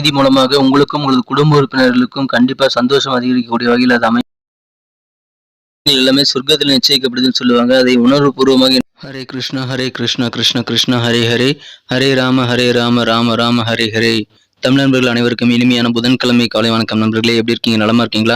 இது மூலமாக உங்களுக்கும் உங்களது குடும்ப உறுப்பினர்களுக்கும் கண்டிப்பா சந்தோஷம் அதிகரிக்கக்கூடிய வகையில் அது அமை எல்லாமே சொர்க்கத்தில் நிச்சயிக்கப்படுதுன்னு சொல்லுவாங்க. அதை உணர்வுபூர்வமாக ஹரே கிருஷ்ணா ஹரே கிருஷ்ணா கிருஷ்ண கிருஷ்ணா ஹரே ஹரே. ஹரே ராம ஹரே ராம ராம ராம ஹரே ஹரே. தமிழ் நண்பர்கள் அனைவருக்கும் இனிமையான புதன்கிழமை காலை வணக்கம் நண்பர்களே. எப்படி இருக்கீங்க? நலமா இருக்கீங்களா?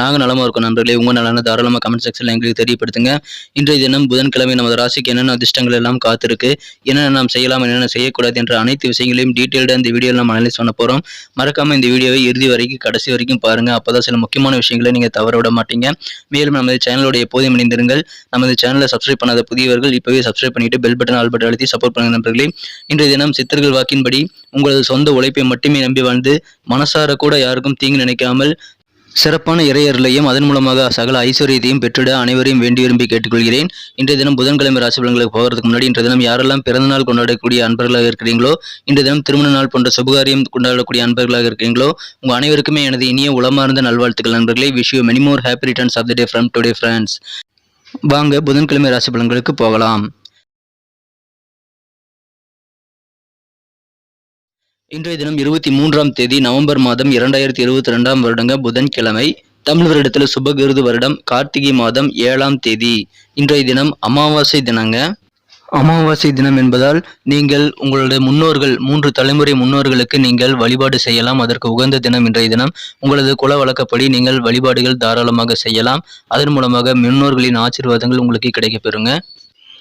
நாங்கள் நலமா இருக்கோம் நண்பர்களே. உங்க நலன தாராளமாக கமெண்ட் செக்ஷன்ல எங்களுக்கு தெரியப்படுத்துங்க. இன்றைய தினம் புதன்கிழமை நமது ராசிக்கு என்னென்ன அதிர்ஷ்டங்கள் எல்லாம் காத்திருக்கு என்னென்ன நாம் செய்யலாம் என்னென்ன செய்யக்கூடாது என்ற அனைத்து விஷயங்களையும் டீட்டெயில்டாக இந்த வீடியோவில் நம்ம அனலைஸ் பண்ண போறோம். மறக்காம இந்த வீடியோவை இறுதி வரைக்கும் கடைசி வரைக்கும் பாருங்க. அப்பதான் சில முக்கியமான விஷயங்களை நீங்க தவற விட மாட்டீங்க. மேலும் நமது சேனலோட எப்போதும் இணைந்திருங்கள். நமது சேனலை சப்ஸ்கிரைப் பண்ணாத புதியவர்கள் இப்பவே சப்ஸ்கிரைப் பண்ணிட்டு பெல் பட்டன் ஆல் பட்டன் அழுத்தி சப்போர்ட் பண்ணுங்க நண்பர்களே. இன்றைய தினம் சித்தர்கள் வாக்கின்படி உங்களது சொந்த உழைப்பை மட்டும் நம்பி வாழ்ந்து மனசார கூட யாருக்கும் தீங்கு நினைக்காமல் சிறப்பான இறையர்களையும் அதன் மூலமாக சகல ஐஸ்வர்யத்தையும் பெற்றிட அனைவரையும் வேண்டி விரும்பி கேட்டுக்கொள்கிறேன். இன்றைய தினம் புதன்கிழமை ராசி பலன்களுக்கு போகிறதுக்கு முன்னாடி இன்றைய தினம் யாரெல்லாம் பிறந்த நாள் கொண்டாடக்கூடிய அன்பர்களாக இருக்கிறீங்களோ இன்றைய தினம் திருமண நாள் போன்ற சுபகாரியம் கொண்டாடக்கூடிய அன்பர்களாக இருக்கிறீங்களோ உங்கள் அனைவருக்குமே எனது இனிய உளமார்ந்த நல்வாழ்த்துக்கள் நண்பர்களே. Wish you many more happy returns of the day from today friends வாங்க புதன்கிழமை ராசி பலன்களுக்கு போகலாம். இன்றைய தினம் இருபத்தி மூன்றாம் தேதி நவம்பர் மாதம் இரண்டாயிரத்தி இருபத்தி ரெண்டாம் வருடங்க புதன்கிழமை தமிழ் வருடத்தில் சுபகிருது வருடம் கார்த்திகை மாதம் ஏழாம் தேதி. இன்றைய தினம் அமாவாசை தினங்க. அமாவாசை தினம் என்பதால் நீங்கள் உங்களுடைய முன்னோர்கள் மூன்று தலைமுறை முன்னோர்களுக்கு நீங்கள் வழிபாடு செய்யலாம். அதற்கு உகந்த தினம் இன்றைய தினம். உங்களது குல வழக்கப்படி நீங்கள் வழிபாடுகள் தாராளமாக செய்யலாம். அதன் மூலமாக முன்னோர்களின் ஆசீர்வாதங்கள் உங்களுக்கு கிடைக்கப்பெறுங்க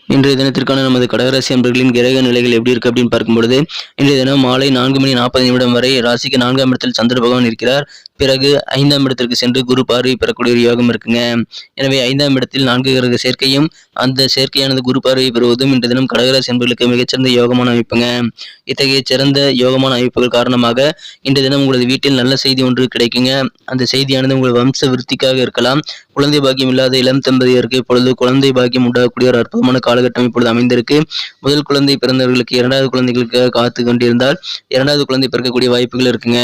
இன்றைய தினத்திற்கான நமது கடகராசி அன்பர்களின் கிரக நிலைகள் எப்படி இருக்கு அப்படின்னு பார்க்கும்பொழுது இன்றைய தினம் மாலை நான்கு மணி நாற்பது நிமிடம் வரை ராசிக்கு நான்காம் இடத்தில் சந்திர பகவான் இருக்கிறார். பிறகு ஐந்தாம் இடத்திற்கு சென்று குரு பார்வை பெறக்கூடிய ஒரு யோகம் இருக்குங்க. எனவே ஐந்தாம் இடத்தில் நான்கு கிரக சேர்க்கையும் அந்த சேர்க்கையானது குரு பார்வை பெறுவதும் இன்று தினம் கடகராசி என்பவர்களுக்கு மிகச்சிறந்த யோகமான அமைப்புங்க. இத்தகைய சிறந்த யோகமான அமைப்புகள் காரணமாக இன்று தினம் உங்களது வீட்டில் நல்ல செய்தி ஒன்று கிடைக்குங்க. அந்த செய்தியானது உங்கள் வம்ச விருத்திக்காக இருக்கலாம். குழந்தை பாக்கியம் இல்லாத இளம் தம்பதியருக்கு இப்பொழுது குழந்தை பாக்கியம் உண்டாகக்கூடிய ஒரு அற்புதமான காலகட்டம் இப்பொழுது அமைந்திருக்கு. முதல் குழந்தை பிறந்தவர்களுக்கு இரண்டாவது குழந்தைகளுக்காக காத்து கொண்டிருந்தால் இரண்டாவது குழந்தை பிறக்கக்கூடிய வாய்ப்புகள் இருக்குங்க.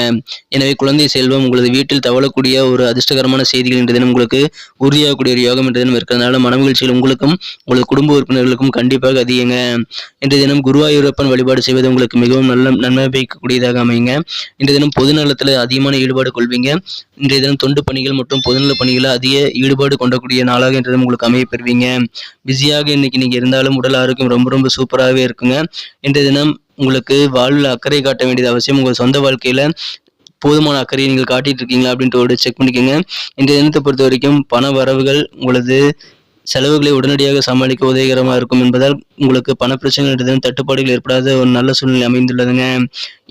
எனவே குழந்தை செல்வம் உங்களது வீட்டில் தவழக்கூடிய ஒரு அதிர்ஷ்டகரமான செய்திகள் இன்றைய தினம் உங்களுக்கு உறுதியாகக்கூடிய ஒரு யோகம் என்ற தினம் இருக்கிறதுனால மனமகிழ்ச்சிகள் உங்களுக்கும் உங்களது குடும்ப உறுப்பினர்களுக்கும் கண்டிப்பாக அதிகங்க. இன்றைய தினம் குருவாயூரப்பன் வழிபாடு செய்வது உங்களுக்கு மிகவும் நல்ல நன்மை பயக்கக்கூடியதாக அமையுங்க. இன்றைய தினம் பொதுநலத்தில் அதிகமான ஈடுபாடு கொள்வீங்க. இன்றைய தினம் தொண்டு பணிகள் மற்றும் பொதுநல பணிகளில் அதிக ஈடுபாடு கொண்டக்கூடிய நாளாக இன்றைய தினம் உங்களுக்கு அமைய பெறுவீங்க. பிஸியாக இன்னைக்கு நீங்க இருந்தாலும் உடல் ஆரோக்கியம் ரொம்ப ரொம்ப சூப்பராகவே இருக்குங்க. இன்றைய தினம் உங்களுக்கு வாழ்வில் அக்கறை காட்ட வேண்டியது அவசியம். உங்கள் சொந்த வாழ்க்கையில போதுமான அக்கறையை நீங்கள் காட்டிட்டு இருக்கீங்களா அப்படின்ட்டு ஒரு செக் பண்ணிக்கோங்க. இந்த தினத்தை பொறுத்த வரைக்கும் பண வரவுகள் உங்களது செலவுகளை உடனடியாக சமாளிக்க உதவிகரமாக இருக்கும் என்பதால் உங்களுக்கு பண பிரச்சனைகள் தட்டுப்பாடுகள் ஏற்படாத ஒரு நல்ல சூழ்நிலை அமைந்துள்ளதுங்க.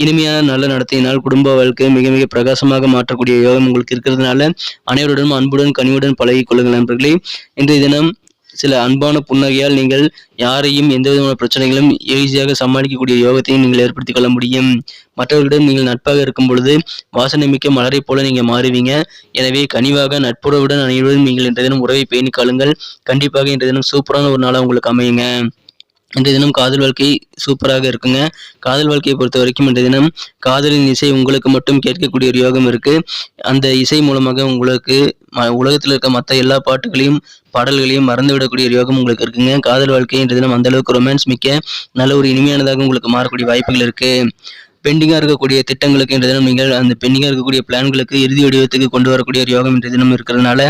இனிமையான நல்ல நடத்தையினால் குடும்ப வாழ்க்கை மிக மிக பிரகாசமாக மாற்றக்கூடிய யோகம் உங்களுக்கு இருக்கிறதுனால அனைவருடனும் அன்புடன் கனிவுடன் பழகிக் கொள்ளுங்கள் நண்பர்களே. இன்றைய தினம் சில அன்பான புன்னகையால் நீங்கள் யாரையும் எந்த விதமான பிரச்சனைகளும் ஈஸியாக சமாளிக்கக்கூடிய யோகத்தையும் நீங்கள் ஏற்படுத்திக் கொள்ள முடியும். மற்றவர்களிடம் நீங்கள் நட்பாக இருக்கும் பொழுது வாசனை மிக்க மலரை போல நீங்கள் மாறுவீங்க. எனவே கனிவாக நட்புறவுடன் அனைவரும் நீங்கள் இன்றைய தினம் உறவை பேணி காலுங்கள் கண்டிப்பாக இன்றைய தினம் சூப்பரான ஒரு நாளாக உங்களுக்கு அமையுங்க. இன்றைய தினம் காதல் வாழ்க்கை சூப்பராக இருக்குங்க. காதல் வாழ்க்கையை பொறுத்த வரைக்கும் இன்றைய தினம் காதலின் இசை உங்களுக்கு மட்டும் கேட்கக்கூடிய ஒரு யோகம் இருக்கு. அந்த இசை மூலமாக உங்களுக்கு ம- உலகத்தில் இருக்க மற்ற எல்லா பாட்டுகளையும் பாடல்களையும் மறந்துவிடக்கூடிய ஒரு யோகம் உங்களுக்கு இருக்குங்க. காதல் வாழ்க்கை இன்றைய தினம் அந்த அளவுக்கு ரொமான்ஸ் மிக்க நல்ல ஒரு இனிமையானதாக உங்களுக்கு மாறக்கூடிய வாய்ப்புகள் இருக்கு. பெண்டிங்காக இருக்கக்கூடிய திட்டங்களுக்கு இன்றைய தினம் நீங்கள் அந்த பெண்டிங்காக இருக்கக்கூடிய பிளான்களுக்கு இறுதி வடிவத்துக்கு கொண்டு வரக்கூடிய ஒரு யோகம் இன்றைய தினம் இருக்கிறதுனால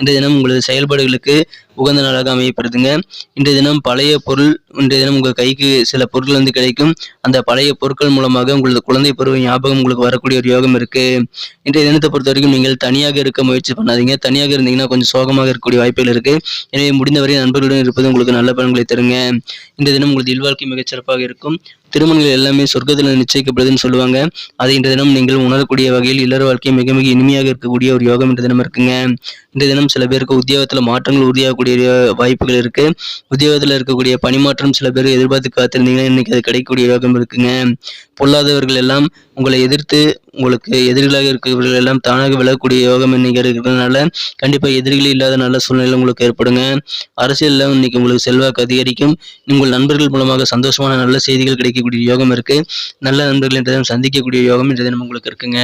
இன்றைய தினம் உங்களது செயல்பாடுகளுக்கு உகந்த நாளாக அமையப்படுதுங்க. இன்றைய தினம் பழைய பொருள் இன்றைய தினம் உங்கள் கைக்கு சில பொருட்கள் வந்து கிடைக்கும். அந்த பழைய பொருட்கள் மூலமாக உங்களது குழந்தை பருவ ஞாபகம் உங்களுக்கு வரக்கூடிய ஒரு யோகம் இருக்கு. இன்றைய தினத்தை பொறுத்த வரைக்கும் நீங்கள் தனியாக இருக்க முயற்சி பண்ணாதீங்க. தனியாக இருந்தீங்கன்னா கொஞ்சம் சோகமாக இருக்கக்கூடிய வாய்ப்புகள் இருக்கு. எனவே முடிந்தவரை நண்பர்களுடன் இருப்பது உங்களுக்கு நல்ல பலன்களை தருங்க. இன்றைய தினம் உங்களது இல்வாழ்க்கை மிகச்சிறப்பாக இருக்கும். திருமணங்கள் எல்லாமே சொர்க்கத்தில் நிச்சயிக்கப்படுதுன்னு சொல்லுவாங்க. அதை இன்றைய தினம் நீங்கள் உணரக்கூடிய வகையில் இல்லற வாழ்க்கை மிக மிக இனிமையாக இருக்கக்கூடிய ஒரு யோகம் இன்றைய தினம் இருக்குங்க. இன்றைய தினம் சில பேருக்கு உத்தியோகத்தில் மாற்றங்கள் உறுதியாகக்கூடிய வாய்ப்புகள் இருக்கு. உத்தியோகத்தில் இருக்கக்கூடிய பணிமாற்றம் சில பேர் எதிர்பார்த்து காத்திருந்தீங்கன்னா இன்னைக்கு அது கிடைக்கக்கூடிய யோகம் இருக்குங்க. பொல்லாதவர்கள் எல்லாம் உங்களை எதிர்த்து உங்களுக்கு எதிரிகளாக இருக்கிறவர்கள் எல்லாம் தானாக விலகக்கூடிய யோகம் இன்னைக்கு இருக்கிறதுனால கண்டிப்பாக எதிரிகள் இல்லாத நல்ல சூழ்நிலை உங்களுக்கு ஏற்படுங்க. அரசியலில் இன்னைக்கு உங்களுக்கு செல்வாக்கு அதிகரிக்கும். உங்கள் நண்பர்கள் மூலமாக சந்தோஷமான நல்ல செய்திகள் கிடைக்கக்கூடிய யோகம் இருக்கு. நல்ல நண்பர்கள் இன்றைய தினம் சந்திக்கக்கூடிய யோகம் இன்றைய தினம் உங்களுக்கு இருக்குங்க.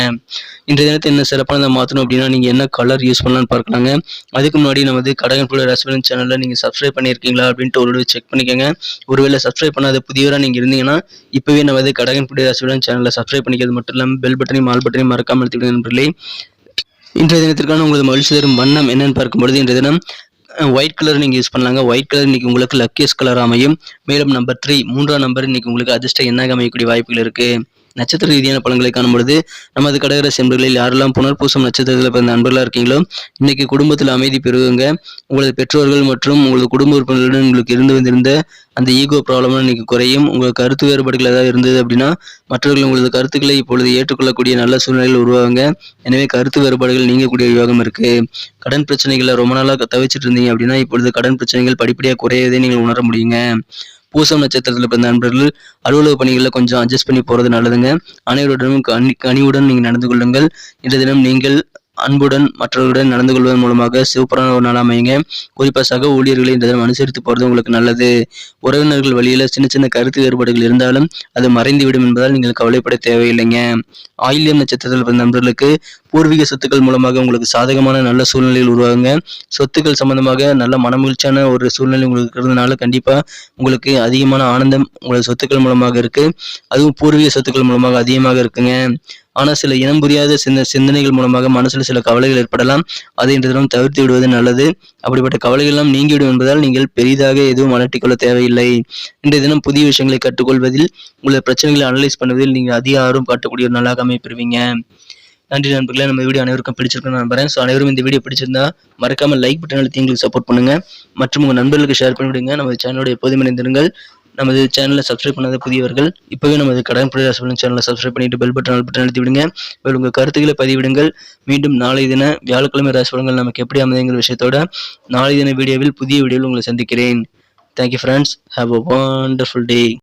இன்றைய தினத்தை என்ன சிறப்பானதை மாற்றணும் அப்படின்னா நீங்கள் என்ன கலர் யூஸ் பண்ணலாம்னு பார்க்கலாங்க. அதுக்கு முன்னாடி நமது கடகன் புள்ள ரசபலன் சேனலில் நீங்கள் சப்ஸ்கிரைப் பண்ணியிருக்கீங்களா அப்படின்ட்டு ஒரு செக் பண்ணிக்கோங்க. ஒருவேளை சப்ஸ்கிரைப் பண்ணாத புதியவராக நீங்கள் இருந்தீங்கன்னா இப்போவே நமது கடகன் புள்ள ரசபலன் சேனலில் சப்ஸ்கிரைப் பண்ணிக்கிறது மட்டும் இல்லாமல் பெல் பட்டனையும் பட்டனையும் ஆல் பட்டனையும் மறக்காமல் அழுத்திவிடுங்க நண்பர்களே. இன்றைய தினத்திற்கான உங்களது மகிழ்ச்சி தரும் வண்ணம் என்னன்னு பார்க்கும்பொழுது இன்றைய தினம் ஒயிட் கலர் நீங்கள் யூஸ் பண்ணலாங்க. ஒயிட் கலர் இன்னைக்கு உங்களுக்கு லக்கியஸ்ட் கலர் அமையும். மேலும் நம்பர் த்ரீ மூன்றாம் நம்பர் இன்னைக்கு உங்களுக்கு அதிர்ஷ்ட எண்ணாக அமையக்கூடிய வாய்ப்புகள் இருக்கு. நட்சத்திர ரீதியான பலன்களை காணும்பொழுது நமது கடகராசி நண்பர்களில் யாரெல்லாம் புனர்பூசம் நட்சத்திரத்தில் பிறந்த அன்பர்களாக இருக்கீங்களோ இன்னைக்கு குடும்பத்தில் அமைதி பெறுவங்க உங்களது பெற்றோர்கள் மற்றும் உங்களது குடும்ப உறுப்பினர்களுடன் உங்களுக்கு இருந்து வந்திருந்த அந்த ஈகோ ப்ராப்ளம் இன்னைக்கு குறையும். உங்கள் கருத்து வேறுபாடுகள் ஏதாவது இருந்தது அப்படின்னா மற்றவர்கள் உங்களது கருத்துக்களை இப்பொழுது ஏற்றுக்கொள்ளக்கூடிய நல்ல சூழ்நிலையில் உருவாங்க எனவே கருத்து வேறுபாடுகள் நீங்கக்கூடிய யோகம் இருக்கு. கடன் பிரச்சனைகளை ரொம்ப நாளாக தவிச்சிட்டு இருந்தீங்க அப்படின்னா இப்பொழுது கடன் பிரச்சனைகள் படிப்படியாக குறையதே நீங்கள் உணர முடியுங்க. பூசம் நட்சத்திரத்தில் பிறந்த நண்பர்கள் அலுவலக பணிகளில் கொஞ்சம் அட்ஜஸ்ட் பண்ணி போகிறது நல்லதுங்க. அனைவருடனும் கனி கனிவுடன் நீங்கள் நடந்து கொள்ளுங்கள். இன்றைய தினம் நீங்கள் அன்புடன் மற்றவர்களுடன் நடந்து கொள்வதன் மூலமாக சூப்பரான ஒரு நாள் அமையுங்க. குறிப்பாக சக ஊழியர்களை இந்த தினம் அனுசரித்து போகிறது உங்களுக்கு நல்லது. உறவினர்கள் வழியில் சின்ன சின்ன கருத்து வேறுபாடுகள் இருந்தாலும் அது மறைந்துவிடும் என்பதால் நீங்கள் கவலைப்பட தேவையில்லைங்க. ஆயில்யம் நட்சத்திரத்தில் பிறந்த நண்பர்களுக்கு பூர்வீக சொத்துக்கள் மூலமாக உங்களுக்கு சாதகமான நல்ல சூழ்நிலையில் உருவாகுங்க. சொத்துக்கள் சம்பந்தமாக நல்ல மனமகிழ்ச்சியான ஒரு சூழ்நிலை உங்களுக்கு இருக்கிறதுனால கண்டிப்பாக உங்களுக்கு அதிகமான ஆனந்தம் உங்களுக்கு சொத்துக்கள் மூலமாக இருக்கு. அதுவும் பூர்வீக சொத்துக்கள் மூலமாக அதிகமாக இருக்குங்க. ஆனால் சில இனம் புரியாத சிந்த சிந்தனைகள் மூலமாக மனசில் சில கவலைகள் ஏற்படலாம். அதை இன்று தினம் தவிர்த்து விடுவது நல்லது. அப்படிப்பட்ட கவலைகள்லாம் நீங்கிவிடும் என்பதால் நீங்கள் பெரிதாக எதுவும் அலட்டிக்கொள்ள தேவையில்லை. இன்றைய தினம் புதிய விஷயங்களை கற்றுக்கொள்வதில் உங்களது பிரச்சனைகளை அனலைஸ் பண்ணுவதில் நீங்கள் அதிக ஆர்வம் காட்டக்கூடிய ஒரு நல்லாக அமைப்பெறுவீங்க நன்றி நண்பர்களே. நம்ம வீடியோ அனைவருக்கும் பிடிச்சிருக்குன்னு நம்புறேன். ஸோ அனைவரும் இந்த வீடியோ பிடிச்சிருந்தா மறக்காம லைக் பட்டன் அழுத்தி எங்களுக்கு சப்போர்ட் பண்ணுங்க. மற்றும் உங்கள் நண்பர்களுக்கு ஷேர் பண்ணிவிடுங்க. நம்ம சேனலோட எப்போதும் இணைந்திருங்கள். நமது சேனலை சப்ஸ்கிரைப் பண்ணாத புதியவர்கள் இப்போவே நமது கடன் பிரதேசம் சேனலை சப்ஸ்கிரைப் பண்ணிட்டு பெல் பட்டன் பட்டன் அழுத்தி விடுங்க. மேலும் உங்கள் கருத்துக்களை பதிவிடுங்கள். மீண்டும் நாளை தின வியாழக்கிழமை ராசிபலங்கள் நமக்கு எப்படி அமைதுங்கிற விஷயத்தோட நாளை தின வீடியோவில் புதிய வீடியோவில் உங்களை சந்திக்கிறேன். Thank you friends have a wonderful day